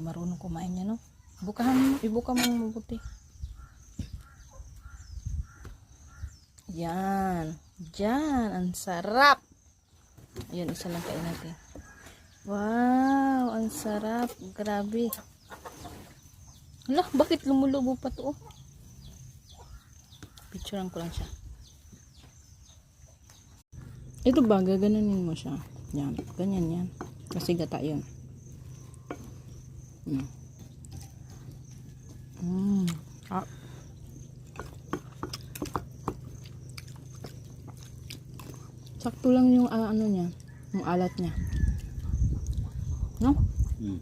marunong kumain niya, no? Bukahan mo, ibuka mo mabuti. Yan. Yan. Ang sarap. Ayun, isa lang kain natin. Wow, ang sarap. Grabe. Hala, bakit lumulubo pa to? oh? Picturean ko lang siya. Ito ba, gaganunin mo siya. Yan, ganyan yan. Kasi gata yun. Mm. Mm. Ah. Sakto lang yung ah, ano niya, yung alat niya. No? Mm.